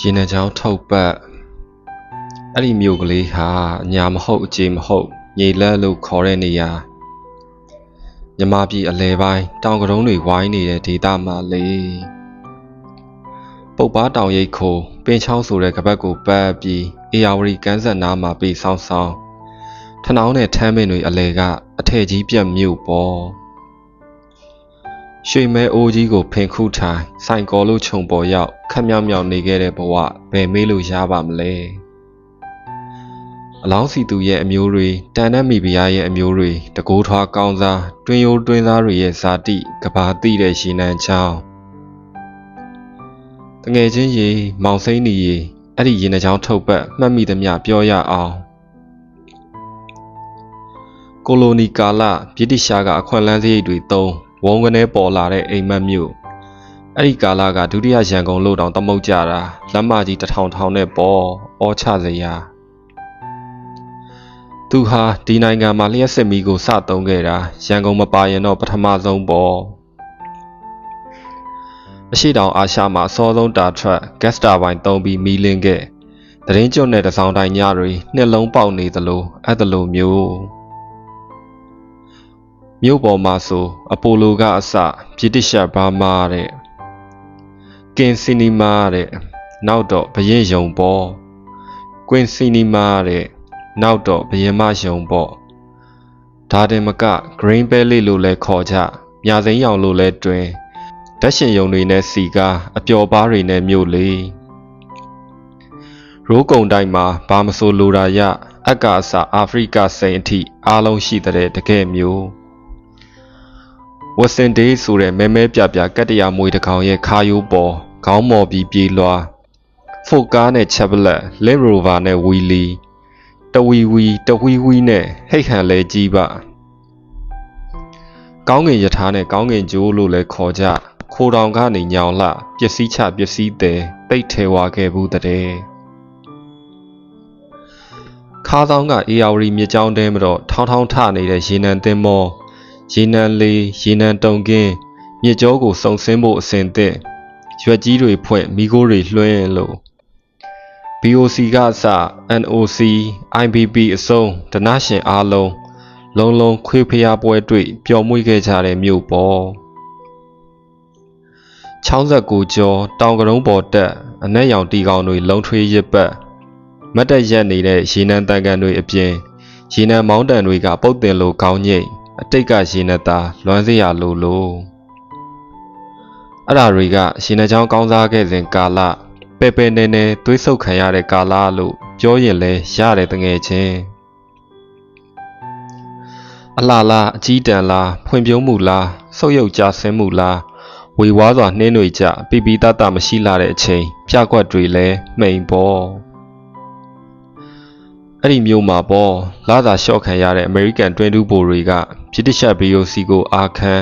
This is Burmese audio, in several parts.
ရေနံချောင်းထုတ်ပတ်အဲ့ဒီမြို့ကလေးဟာညာမဟုတ်အကျေမဟုတ်ညီလက်လို့ခေါ်တဲ့နေရာမြမပြည်အလဲပိုင်းတောင်ကရုံးတွေဝိုင်းနေတဲ့ဒေသမှာလေပုပ်ပားတောင်ရိပ်ခိုပင်ချောင်းဆိုတဲ့ကပတ်ကိုပတ်ပြီးအေယာဝတီကမ်းစပ်နားမှာပြေးဆောင်းဆောင်းထနောင်းနဲ့ထမ်းမင်းတွေအလဲကအထည်ကြီးပြတ်မြို့ပေါ် ရွှေမဲအိုးကြီးကိုဖင်ခုထိုင်စိုင်ကော်လို့ခြုံပေါ်ရောက်ခက်မြောက်မြောက်နေခဲ့တဲ့ဘဝဘယ်မေးလို့ရပါမလဲအလောင်းစီသူရဲ့အမျိုးတွေတန်တဲ့မိဖုရားရဲ့အမျိုးတွေတကိုးထွားကောင်းစားတွင်ရိုးတွင်သားတွေရဲ့ဇာတိကဘာတိတဲ့ရှင်နန်းချောင်းတငယ်ချင်းရေမောင်စိမ့်နေရေအဲ့ဒီရင်နှချောင်းထုတ်ပတ်မှတ်မိသမျှပြောရအောင်ကိုလိုနီကာလဗြိတိရှားကအခွင့်အလန်းစရိတ်တွေသုံး ဝုံကနေပေါ်လာတဲ့အိမ်မက်မြို့အဲ့ဒီကာလကဒုတိယရန်ကုန်လို့တောင်သမုတ်ကြတာလက်မကြီးတစ်ထောင်ထောင်နဲ့ပေါ်အောချစရာသူဟာဒီနိုင်ငံမှာလျှက်စစ်မီကိုစသုံးခဲ့တာရန်ကုန်မပါရင်တော့ပထမဆုံးပေါ့အရှိတောင်အာရှမှာအစောဆုံးတာထရက်ဂက်စတာဘိုင်သုံးပြီးမီးလင်းခဲ့တရင်ကျွတ်နဲ့တစောင်းတိုင်းညတွေနှစ်လုံးပေါက်နေသလိုအဲ့သလိုမျိုး မြို့ပေါ်မှာဆိုအပိုလိုကအစဗြိတိရှဘာမာတဲ့ကင်စီနီမာတဲ့နောက်တော့ဘရင်ယုံပေါ်ကွင်စီနီမာတဲ့နောက်တော့ဘရင်မယုံပေါ့ဒါတင်မက green belly လို့လဲခေါ်ကြမြာစိမ်းရောင်လို့လဲတွင်ဓာတ်ရှင်ယုံတွေနဲ့စီကားအပျော်ပါးတွေနဲ့မြို့လေရိုးကုံတိုင်းမှာဘာမဆိုလိုတာရအက္ကာအစအာဖရိကစိန်အထိအားလုံးရှိတဲ့တကယ်မျိုး ဝက်စင်ဒေးဆိုတဲ့မဲမဲပြပြကတ္တရာမွေတကောင်ရဲ့ခါယိုးပေါ်ခေါင်းမော်ပြီးပြေးလွှာဖိုကားနဲ့ချက်ပလက်လစ်ရိုဗာနဲ့ဝီလီတဝီဝီတဝီဝီနဲ့ဟိတ်ဟန်လဲကြီးပါကောင်းကင်ယထာနဲ့ကောင်းကင်ကျိုးလို့လဲခေါ်ကြခိုးတောင်ကနေညောင်လှပစ္စည်းချပစ္စည်းတယ်ပိတ်ထဲဝါခဲ့ဘူးတဲ့ခါးဆောင်ကအေယာဝတီမြစ်ကြောင်းတဲမတော့ထောင်းထောင်းထနေတဲ့ရေနံသင်းမော ရေနံလေးရေနံတုံကင်းမြစ်ကြောကိုစုံစင်းဖို့အစဉ်သင့်ရွက်ကြီးတွေဖွင့်မိခိုးတွေလွှဲလို့ BOC ကအစ NOC IBB အစုံဒနရှင်အားလုံးလုံးလုံးခွေဖျားပွဲတွေ့ပျော်မွေ့ခဲ့ကြတဲ့မြို့ပေါ်69ကျော်တောင်ကရုံးပေါ်တက်အနက်ရောင်တီကောင်တွေလုံထွေးရစ်ပတ်မတ်တက်ရက်နေတဲ့ရေနံတန်ကန်တွေအပြင်ရေနံမောင်းတန်တွေကပုတ်တင်လိုကောင်းညိတ် အတိတ်ကရေနံသားလွမ်းစရာလိုလိုအဲ့ဓာတွေကရေနံချောင်းကောင်းစားခဲ့စဉ်ကာလပဲ့ပဲနေနေသွေးဆုပ်ခံရတဲ့ကာလလို့ပြောရင်လဲရတယ်တငယ်ချင်းအလားလားအကြီးတန်းလားဖွံ့ဖြိုးမှုလားဆုပ်ယုပ်ကြဆင်းမှုလားဝေဝါးစွာနှင်းတွေကြပိပိတတမရှိလာတဲ့အချိန်ပြကွက်တွေလဲမှိန်ပေါ် အဲ့ဒီမျိုးမှာပေါ့လာသာရှော့ခံရတဲ့ American 22ဘိုတွေက British BOC ကိုအာခံ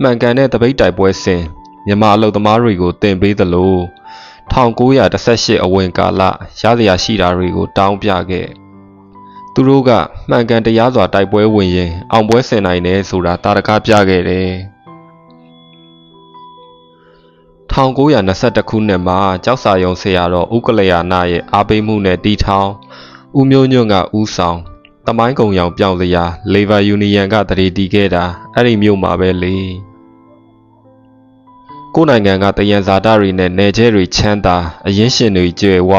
မှန်ကန်တဲ့တပိတ်တိုက်ပွဲစဉ်မြန်မာအလုပ်သမားတွေကိုတင်ပေးသလို1918အဝင်ကာလရစရာရှိတာတွေကို တောင်းပြခဲ့သူတို့ကမှန်ကန်တရားစွာတိုက်ပွဲဝင်ရင်အောင်ပွဲဆင်နိုင်တယ်ဆိုတာတာရကပြခဲ့တယ်1921ခုနှစ်မှာကြောက်စာယုံဆရာတော်ဥက္ကလယာနာရဲ့အားပေးမှုနဲ့တီထောင် ဦးမျိုးညွန့်ကဦးဆောင်တမိုင်းကုံရောင်ပြောင်းစရာ Labor Union ကတရေတီခဲ့တာအဲ့ဒီမြို့မှာပဲလေကိုယ်နိုင်ငံကတယံဇာတတွေနဲ့နယ်ကျဲတွေချမ်းသာအရင်းရှင်တွေကြွယ်ဝ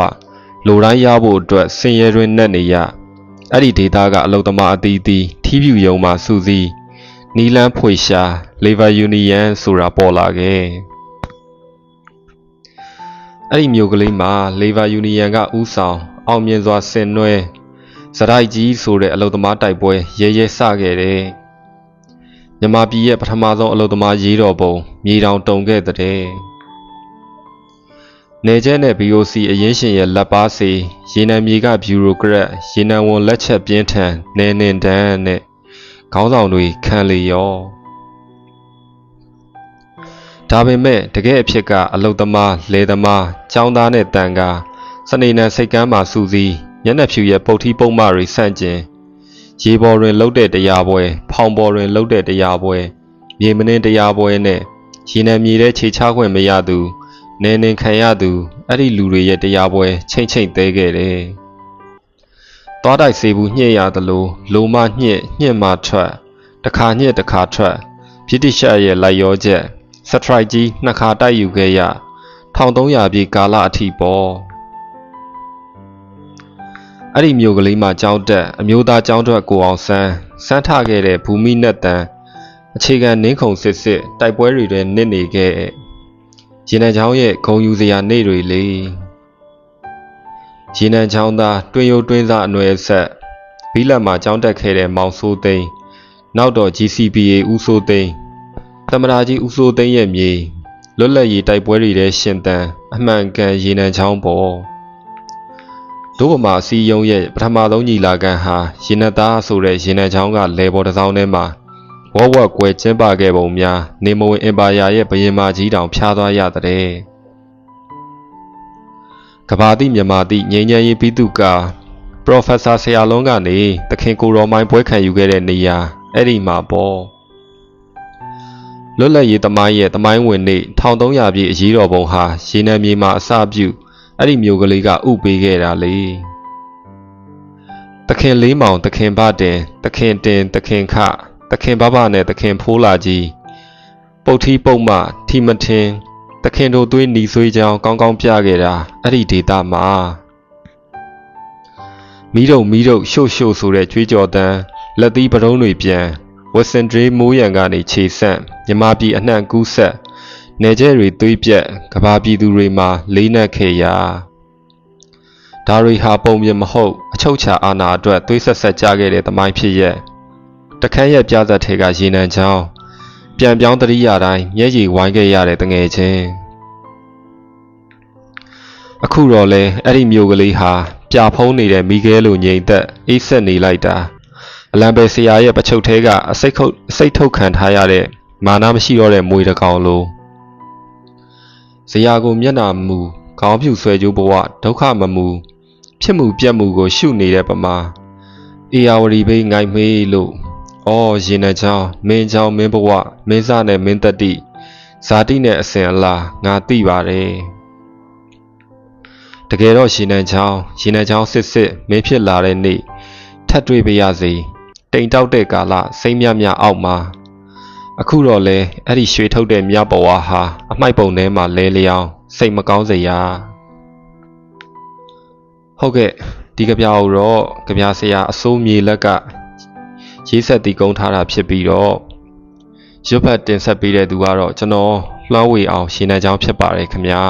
လိုတိုင်းရဖို့အတွက်ဆင်ရဲတွင်နဲ့နေရအဲ့ဒီဒေတာကအလုသမားအသီးသီးထီးဖြူယုံမှာစူးစီးနီလန်းဖွေရှာ Labor Union ဆိုတာပေါ်လာခဲ့အဲ့ဒီမြို့ကလေးမှာ Labor Union ကဥဆောင် အောင်မြင်စွာဆင်နွှဲစရိုက်ကြီးဆိုတဲ့အလုသမားတိုက်ပွဲရဲရဲစခဲ့တယ်မြမပြည်ရဲ့ပထမဆုံးအလုသမားရေးတော်ပုံမြေတောင်တုံခဲ့တဲ့နေကျဲနဲ့ BOC အရင်ရှင်ရဲ့လက်ပါစီရေနံမြေကဘျူရိုကရက်ရေနံဝန်လက်ချက်ပြင်းထန်နေနေတန်းနဲ့ခေါင်းဆောင်တွေခံလေရောဒါပေမဲ့တကယ်အဖြစ်ကအလုသမားလေသမားចောင်းသားနဲ့တန်ကား စနေနံစိတ်ကမ်းမှာစူးစီးမျက်နှာဖြူရဲ့ပုတ်ထီးပုံမတွေဆန့်ကျင်ရေပေါ်တွင်လှုပ်တဲ့တရားပွဲ ဖောင်ပေါ်တွင်လှုပ်တဲ့တရားပွဲမြေမနှင်းတရားပွဲနဲ့ရေနံမြေတဲ့ခြေချခွင့်မရသူနေနေခံရသူအဲ့ဒီလူတွေရဲ့တရားပွဲချိန်ချိန်သေးခဲ့တယ်။သွားတိုက်စေဘူးညှစ်ရသလိုလိုမညှစ်ညှစ်မှထွက်တစ်ခါညှစ်တစ်ခါထွက်ဗြိတိရှရဲ့လိုက်ရောချက်စထရိုက်ကြီးနှစ်ခါတိုက်ယူခဲ့ရ1300ပြည့်ကာလအထိပေါ့ အဲ့ဒီမြို့ကလေးမှာကြောင်းတက်အမျိုးသားကြောင်းထွက်ကိုအောင်ဆန်းစမ်းထခဲ့တဲ့ဘူမိနဲ့တန်အခြေခံနင်းခုံစစ်စစ်တိုက်ပွဲတွေထဲနစ်နေခဲ့ရေနံချောင်းရဲ့ဂုံယူစရာနေတွေလေရေနံချောင်းသားတွင်ရုပ်တွင်းစားအနွယ်ဆက်ဘီလက်မှာကြောင်းတက်ခဲ့တဲ့မောင်စိုးသိန်းနောက်တော့ GCPA ဦးစိုးသိန်းသမရာကြီးဦးစိုးသိန်းရဲ့မြေလွတ်လပ်ရေးတိုက်ပွဲတွေထဲရှင်တန်အမှန်ကန်ရေနံချောင်းပေါ် ဒုဗမာစီယုံရဲ့ပထမဆုံးညီလာခံဟာရေနံသားဆိုတဲ့ရေနံချောင်းကလေပေါ်တစ်စောင်းထဲမှာဝက်ဝက်ကွယ်ကျင်းပခဲ့ပုံများနေမဝင်အင်ပါယာရဲ့ဘရင်မကြီးတောင်ဖျားသွားရတဲ့ကဘာတိမြန်မာတိငိမ့်ညံရေးပြီးသူကပရိုဖက်ဆာဆရာလုံးကနေတခင်ကိုရောမိုင်းပွဲခံယူခဲ့တဲ့နေရာအဲ့ဒီမှာပေါ့လွတ်လပ်ရေးသမိုင်းရဲ့သမိုင်းဝင်နေ့1300ပြည့်အရေးတော်ပုံဟာရေနံမြေမှာအစပြု အဲ့ဒီမျိုးကလေးကဥပေးခဲ့တာလေတခင်လေးမောင်တခင်ဘတင်တခင်တင်တခင်ခတခင်ဘဘနဲ့တခင်ဖိုးလာကြီးပုတ်ထီပုတ်မထီမထင်တခင်တို့သွေးหนีဆွေးကြောင်းကောင်းကောင်းပြခဲ့တာအဲ့ဒီဒေတာမှာမီးတုံမီးတုံရှို့ရှို့ဆိုတဲ့ကြွေးကြော်တန်းလက်သီးပတုံးတွေပြန်ဝက်စင်ဒရေးမိုးရံကနေခြေဆက်မြမပြည်အနှံ့ကူးဆက် နေကျဲတွေသွေးပြက်ကဘာပြည်သူတွေမှာလေးနက်ခဲ့ရာဒါတွေဟာပုံမြင်မဟုတ်အချုပ်ချာအာဏာအတွက်သွေးဆက်ဆက်ကြခဲ့တဲ့သမိုင်းဖြစ်ရဲ့တခန်းရဲ့ပြဇက်ထဲကရေနံချောင်းပြန်ပြောင်းတရိယာတိုင်းမျက်ရည်ဝိုင်းခဲ့ရတဲ့တငယ်ချင်းအခုတော့လဲအဲ့ဒီမျိုးကလေးဟာပြဖုံးနေတဲ့မိခဲလိုငြိမ်သက်အေးဆက်နေလိုက်တာအလံပဲဆရာရဲ့ပချုပ်သေးကအစိတ်ခုတ်အစိတ်ထုတ်ခံထားရတဲ့မာနမရှိတော့တဲ့မွေတကောင်လို ဇရာကိုမျက်နာမူခေါင်းဖြူဆွဲကြိုးဘဝဒုက္ခမမူဖြစ်မှုပြက်မှုကိုရှုနေတဲ့ပမာအေယာဝတီဘေးငိုင်မေးလို့အော်ရင်နှချောင်းမင်းချောင်းမင်းဘဝမင်းစနဲ့မင်းတတိဇာတိနဲ့အစဉ်အလာငါသိပါတယ်တကယ်တော့ရှင်နှချောင်းရှင်နှချောင်းစစ်စစ်မင်းဖြစ်လာတဲ့နေ့ထပ်တွေ့ပါရစေတိမ်တောက်တဲ့ကာလစိမ့်မြမြအောက်မှာ အခုတော့လဲအဲ့ဒီရွှေထုတ်တဲ့မြဘဝဟာအမိုက်ပုံထဲမှာလဲလျောင်းစိတ်မကောင်းစရာဟုတ်ကဲ့ဒီကြပြာကိုတော့ကြပြာဆရာအစိုးမြေလက်ကရေးဆက်တည်ကုန်းထားတာဖြစ်ပြီးတော့ရွတ်ဖတ်တင်ဆက်ပေးတဲ့သူကတော့ကျွန်တော်လွှမ်းဝေအောင်ရှင်နှံချောင်းဖြစ်ပါတယ်ခင်ဗျာ